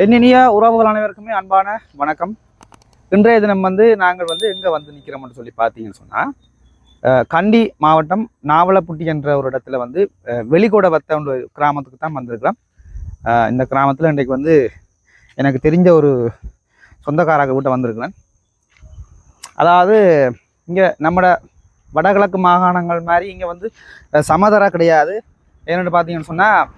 என்னிய உறவுகள் அனைவருக்குமே அன்பான வணக்கம். இன்றைய தினம் வந்து நாங்கள் வந்து எங்கே வந்து நிற்கிறோம்னு சொல்லி பார்த்தீங்கன்னு சொன்னால் கண்டி மாவட்டம் நாவலப்புட்டி என்ற ஒரு இடத்துல வந்து அஹ், வத்த ஒரு கிராமத்துக்கு தான் வந்திருக்கிறோம். இந்த கிராமத்தில் இன்றைக்கு வந்து எனக்கு தெரிஞ்ச ஒரு சொந்தக்காரங்க வீட்டை வந்திருக்கிறேன். அதாவது இங்கே நம்மட வடகிழக்கு மாகாணங்கள் மாதிரி இங்கே வந்து சமதரா கிடையாது. என்னென்னு பார்த்தீங்கன்னு சொன்னால்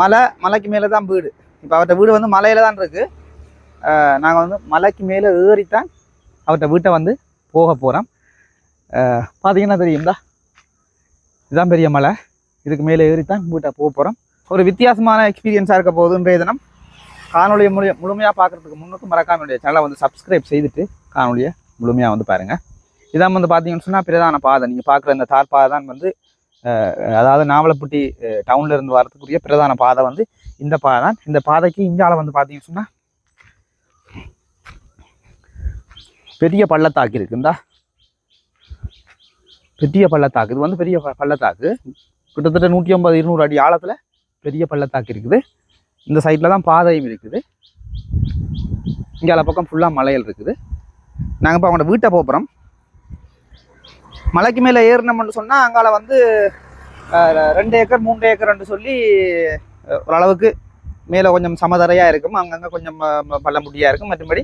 மலை மலைக்கு மேலே தான் வீடு. இப்போ அவர்கிட்ட வீடு வந்து மலையில் தான் இருக்குது நாங்கள் வந்து மலைக்கு மேலே ஏறித்தான் அவர்கிட்ட வீட்டை வந்து போக போகிறோம் பார்த்தீங்கன்னா தெரியுங்களா இதுதான் பெரிய மலை. இதுக்கு மேலே ஏறித்தான் வீட்டை போக போகிறோம் ஒரு வித்தியாசமான எக்ஸ்பீரியன்ஸாக இருக்க போகுது இன்றைய தினம். காணொலியை முழு முழுமையாக பார்க்குறதுக்கு முன்னுக்கு மறக்காம என்னுடைய சேனலை வந்து சப்ஸ்கிரைப் செய்துட்டு காணொலியை முழுமையாக வந்து பாருங்கள் இதான் வந்து பார்த்தீங்கன்னு சொன்னால் பிரதான பாதை. நீங்கள் பார்க்குற இந்த தார் பாதை தான் வந்து அதாவது நாவலப்பட்டி டவுன்ல இருந்து வரதுக்குரிய பிரதான பாதை வந்து இந்த பாதை தான். இந்த பாதைக்கு இங்கால வந்து பார்த்தீங்கன்னு சொன்னால் பெரிய பள்ளத்தாக்கு இருக்குந்தா பெரிய பள்ளத்தாக்கு. இது வந்து பெரிய பள்ளத்தாக்கு. கிட்டத்தட்ட நூற்றி ஐம்பது இருநூறு அடி ஆழத்தில் பெரிய பள்ளத்தாக்கு இருக்குது. இந்த சைடில் தான் பாதையும் இருக்குது. இங்கே பக்கம் ஃபுல்லாக மலைகள் இருக்குது. நாங்கள் இப்போ அவங்களோட வீட்டை போகிறோம் மலைக்கு மேலே ஏறினோம்னு சொன்னால் அங்கால வந்து ரெண்டு ஏக்கர் மூன்று ஏக்கர்ன்னு சொல்லி ஓரளவுக்கு மேலே கொஞ்சம் சமதரையாக இருக்கும். அங்கங்கே கொஞ்சம் பள்ளமுடியாக இருக்கும். மற்றபடி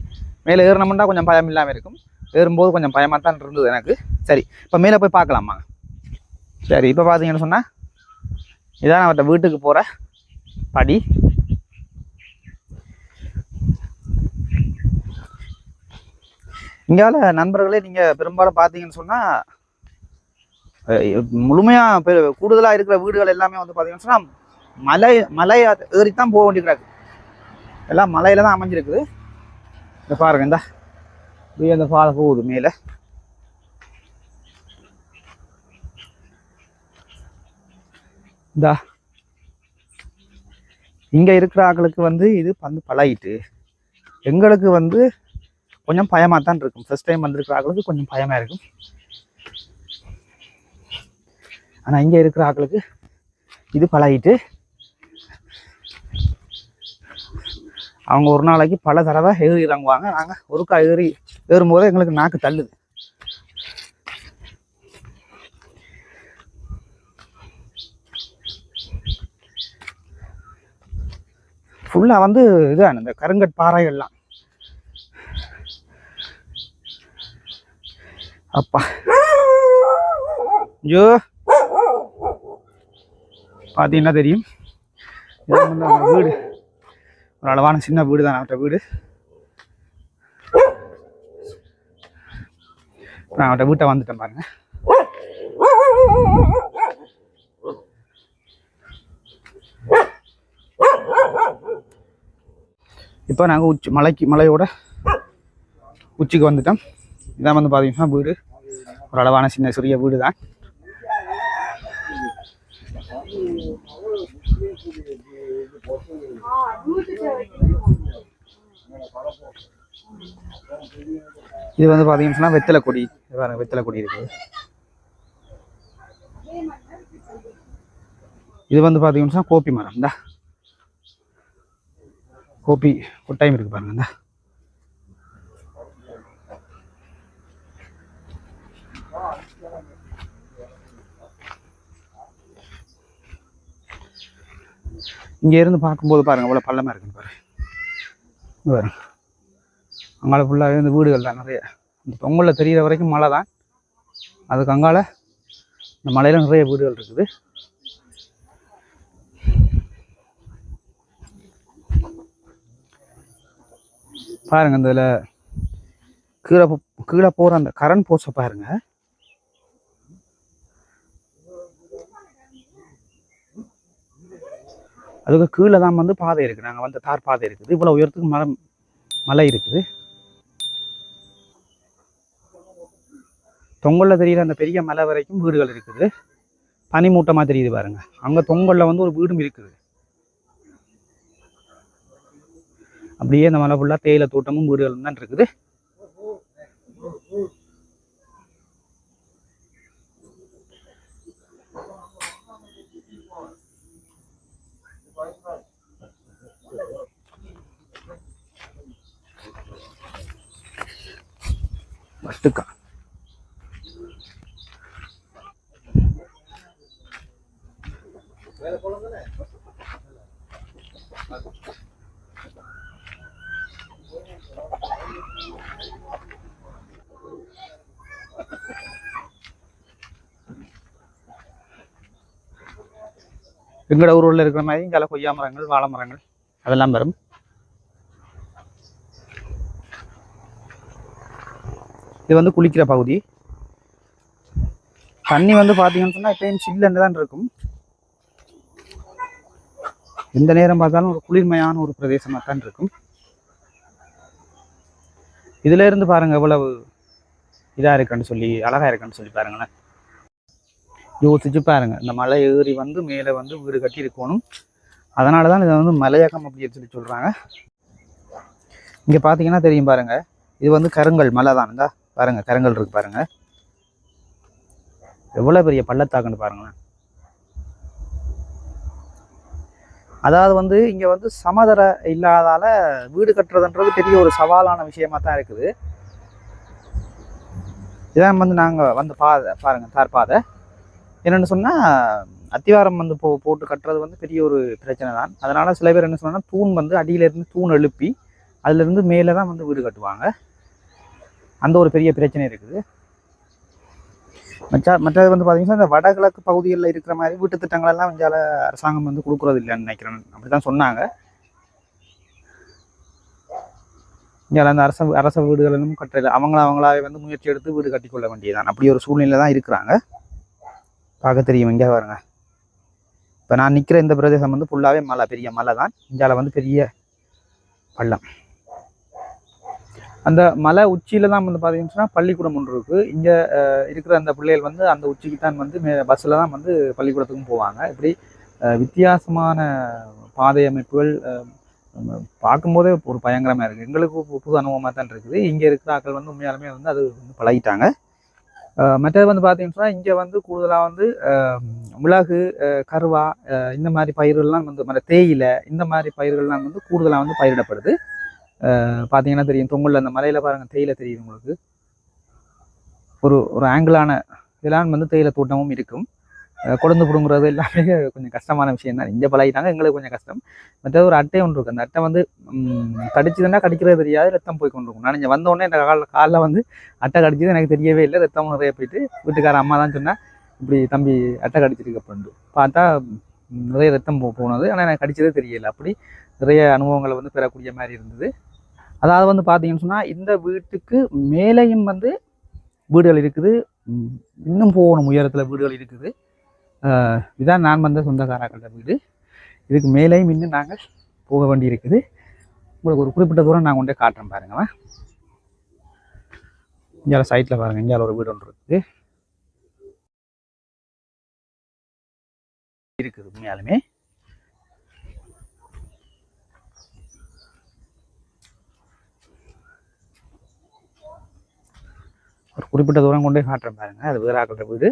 மேலே ஏறினோம்னா கொஞ்சம் பயம் இல்லாமல் இருக்கும். ஏறும்போது கொஞ்சம் பயமாக தான் இருந்தது எனக்கு. சரி இப்போ மேலே போய் பார்க்கலாமா? சரி இப்போ பார்த்தீங்கன்னு சொன்னால் இதான் அவர்கிட்ட வீட்டுக்கு போகிற படி. இங்கால நண்பர்களே நீங்கள் பெரும்பாலும் பார்த்தீங்கன்னு சொன்னால் முழுமையாக இப்போ கூடுதலாக இருக்கிற வீடுகள் எல்லாமே வந்து பார்த்தீங்கன்னு சொன்னால் மலை மலை ஏறித்தான் போக வேண்டியிருக்கிறாங்க எல்லாம் மலையில் தான் அமைஞ்சிருக்குது. இந்த பாருங்க இந்த. இப்படியே அந்த பாதை போகுது மேலே. இந்தா. இங்கே இருக்கிற ஆக்களுக்கு வந்து இது வந்து பழகிட்டு எங்களுக்கு வந்து கொஞ்சம் பயமாக தான் இருக்கும். ஃபஸ்ட் டைம் வந்திருக்கிற ஆட்களுக்கு கொஞ்சம் பயமாக இருக்கும். ஆனால் இங்கே இருக்கிற ஆட்களுக்கு இது பழகிட்டு அவங்க ஒரு நாளைக்கு பல தடவை ஏறி இறங்குவாங்க. நாங்கள் ஒருக்கா ஏறி ஏறும்போது எங்களுக்கு நாக்கு தள்ளுது. ஃபுல்லாக வந்து இதான் இந்த கருங்கட் பாறைகள்லாம். அப்பா. ஐயோ. பார்த்தீங்கன்னா தெரியும்? வீடு. ஒரு அளவான சின்ன வீடு தான் அவர்கிட்ட வீடு. நான் அவர்கிட்ட வீட்டை வந்துட்டேன் பாருங்க. இப்போ நாங்கள் உச்சி மலைக்கு மலையோட உச்சிக்கு வந்துட்டோம். இதான் வந்து பார்த்தீங்கன்னா வீடு. ஒரு அளவான சின்ன சிறிய வீடு தான் இது வந்து பார்த்தீங்கன்னு வெத்தலை கொடி. பாருங்க வெத்தலை கொடி இருக்குது இது வந்து பார்த்தீங்கன்னா கோபி கோப்பி மரம் இந்தா. கோப்பி கொட்டாயம் இருக்கு பாருங்க இந்தா. இங்கே இருந்து பார்க்கும்போது பாருங்கள் அவ்வளோ பள்ளமாக இருக்குன்னு பாரு பாருங்க. அங்கால ஃபுல்லாகவே இந்த வீடுகள் தான் நிறைய. இந்த பொங்கலில் தெரிகிற வரைக்கும் மலை தான். அதுக்கு அங்கால இந்த மலையில நிறைய வீடுகள் இருக்குது. பாருங்கள் இந்த இதில் கீழே போ- கீழே போகிற அந்த கரண்ட் போஸை பாருங்கள் அதுக்கு கீழே தான் வந்து பாதை இருக்குது. நாங்கள் வந்து தார் பாதை இருக்குது. இவ்வளோ உயரத்துக்கு மரம் மலை இருக்குது. தொங்கல்ல தெரியிற அந்த பெரிய மலை வரைக்கும் வீடுகள் இருக்குது. பனிமூட்டமாக தெரியுது பாருங்க. அங்கே தொங்கல்ல வந்து ஒரு வீடும் இருக்குது. அப்படியே இந்த மலை ஃபுல்லாக தேயிலை தோட்டமும் வீடுகளும் தான் இருக்குது. ஒட்டுக்கா எங்களோட ஊரில் இருக்கிற மாதிரி இங்கே கொய்யா மரங்கள் வாழை மரங்கள் அதெல்லாம் வரும் இது வந்து குளிக்கிற பகுதி. தண்ணி வந்து பார்த்தீங்கன்னு சொன்னால் எப்பயும் சில்லுன்னு தான் இருக்கும். எந்த நேரம் பார்த்தாலும் ஒரு குளிர்மையான ஒரு பிரதேசமாக தான் இருக்கும். இதுல இருந்து பாருங்க எவ்வளவு இதாக இருக்குன்னு சொல்லி அழகா இருக்குன்னு சொல்லி பாருங்களேன். யோசிச்சு பாருங்க. இந்த மலை ஏறி வந்து மேலே வந்து வீடு கட்டி இருக்கணும். அதனால தான் இதை வந்து மலையகம் அப்படின்னு சொல்லி சொல்கிறாங்க இங்கே பார்த்தீங்கன்னா தெரியும் பாருங்க. இது வந்து கருங்கல் மலை தான் பாருங்க கரங்கல் இருக்கு பாருங்கள் எவ்வளோ பெரிய பள்ளத்தாக்குன்னு பாருங்களேன். அதாவது வந்து இங்கே வந்து சமதர இல்லாதால வீடு கட்டுறதுன்றது பெரிய ஒரு சவாலான விஷயமா தான் இருக்குது. இதான் வந்து நாங்கள் வந்து பாதை பாருங்கள் தார் பாதை. என்னென்னு சொன்னால் அத்திவாரம் வந்து போ போட்டு கட்டுறது வந்து பெரிய ஒரு பிரச்சனை தான். அதனால் சில பேர் என்ன சொன்னால் தூண் வந்து அடியிலேருந்து தூண் எழுப்பி அதுலேருந்து மேலே தான் வந்து வீடு கட்டுவாங்க. அந்த ஒரு பெரிய பிரச்சனை இருக்குது. மற்ற மற்றது வந்து பார்த்தீங்கன்னா இந்த வடகிழக்கு பகுதிகளில் இருக்கிற மாதிரி வீட்டு திட்டங்கள் எல்லாம் இந்தியாவில் அரசாங்கம் வந்து கொடுக்குறது இல்லைன்னு நினைக்கிறேன். அப்படி தான் சொன்னாங்க. இந்தியாவில் அந்த அரச அரச வீடுகளும் கட்டுறது அவங்கள அவங்களாவே வந்து முயற்சி எடுத்து வீடு கட்டிக்கொள்ள வேண்டியதுதான். அப்படி ஒரு சூழ்நிலை தான் இருக்கிறாங்க. பார்க்க தெரியும் இங்கே பாருங்க. இப்போ நான் நிற்கிற இந்த பிரதேசம் வந்து ஃபுல்லாகவே மலை பெரிய மலை தான் இந்தியாவில் வந்து பெரிய பள்ளம். அந்த மலை உச்சியில தான் வந்து பார்த்தீங்கன்னு சொன்னால் பள்ளிக்கூடம் ஒன்று இருக்குது இங்கே இருக்கிற அந்த பிள்ளைகள் வந்து அந்த உச்சிக்கு தான் வந்து மே பஸ்ஸில் தான் வந்து பள்ளிக்கூடத்துக்கும் போவாங்க. இப்படி வித்தியாசமான பாதை அமைப்புகள் பார்க்கும்போதே ஒரு பயங்கரமாக இருக்குது எங்களுக்கு புது அனுபவமாக தான் இருக்குது. இங்கே இருக்கிற ஆக்கள் வந்து உண்மையாலுமே வந்து அது வந்து பழகிட்டாங்க. மற்றது வந்து பார்த்தீங்கன்னா இங்கே வந்து கூடுதலாக வந்து மிளகு கருவா இந்த மாதிரி பயிர்கள்லாம் வந்து மற்ற தேயிலை இந்த மாதிரி பயிர்கள்லாம் வந்து கூடுதலாக வந்து பயிரிடப்படுது. பார்த்தீங்கன்னா தெரியும். தொங்கல் அந்த மலையில் பாருங்கள் தேயிலை தெரியுது உங்களுக்கு. ஒரு ஒரு ஆங்கிளான இதெல்லாம் வந்து தேயிலை தோட்டமும் இருக்கும். கொழுந்து பிடுங்குறது எல்லாமே கொஞ்சம் கஷ்டமான விஷயம் தான். இங்கே பழகிட்டாங்க எங்களுக்கு கொஞ்சம் கஷ்டம். மற்றது ஒரு அட்டை ஒன்று இருக்குது அந்த அட்டை வந்து ம், கடிச்சதுன்னா கடிக்கிறது தெரியாது ரத்தம் போய் கொண்டு இருக்கும் நான் இங்கே வந்தோடனே இந்த எனக்கு காலில் காலில் வந்து அட்டை கடிச்சது எனக்கு தெரியவே இல்லை. ரத்தம் நிறைய போயிட்டு வீட்டுக்கார அம்மா தான் சொன்னேன் இப்படி தம்பி அட்டை கடிச்சிருக்கு அப்படின்ட்டு. பார்த்தா நிறைய ரத்தம் போ போனது. ஆனால் எனக்கு கடிச்சதே தெரியல. அப்படி நிறைய அனுபவங்களை வந்து பெறக்கூடிய மாதிரி இருந்தது. அதாவது வந்து பார்த்தீங்கன்னு சொன்னால் இந்த வீட்டுக்கு மேலேயும் வந்து வீடுகள் இருக்குது. இன்னும் போகணும் உயரத்தில் வீடுகள் இருக்குது. இதுதான் இதான் நான் வந்த சொந்தக்காரர்கள வீடு. இதுக்கு மேலேயும் இன்னும் நாங்கள் போக வேண்டி இருக்குது. உங்களுக்கு ஒரு குறிப்பிட்ட தூரம் நான் கொண்டே காட்டுறேன் பாருங்களேன் இங்கே சைட்டில் பாருங்கள் இங்கே ஒரு வீடு ஒன்று இருக்குது. இருக்குது உண்மையாலுமே ஒரு குறிப்பிட்ட தூரம் கொண்டு காட்டுறேன் பாருங்கள் அது வீராக்கிற வீடு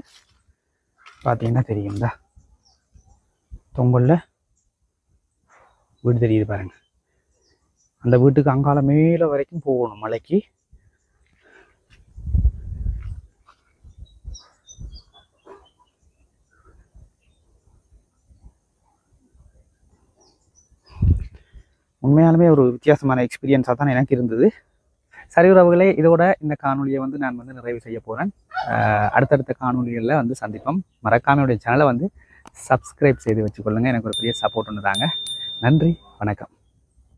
பார்த்தீங்கன்னா தெரியும்தா தொங்கல்ல வீடு தெரியுது பாருங்க. அந்த வீட்டுக்கு அங்கால மேலே வரைக்கும் போகணும் மலைக்கு. உண்மையாலுமே ஒரு வித்தியாசமான எக்ஸ்பீரியன்ஸாக தான் எனக்கு இருந்தது. சரி உறவுகளே இதோட இந்த காணொலியை வந்து நான் வந்து நிறைவு செய்ய போகிறேன் அடுத்தடுத்த காணொலிகளில் வந்து சந்திப்போம். மறக்காம சேனலை வந்து சப்ஸ்கிரைப் செய்து வச்சுக்கொள்ளுங்க. எனக்கு ஒரு பெரிய சப்போர்ட் ஒன்று தாங்க நன்றி வணக்கம்.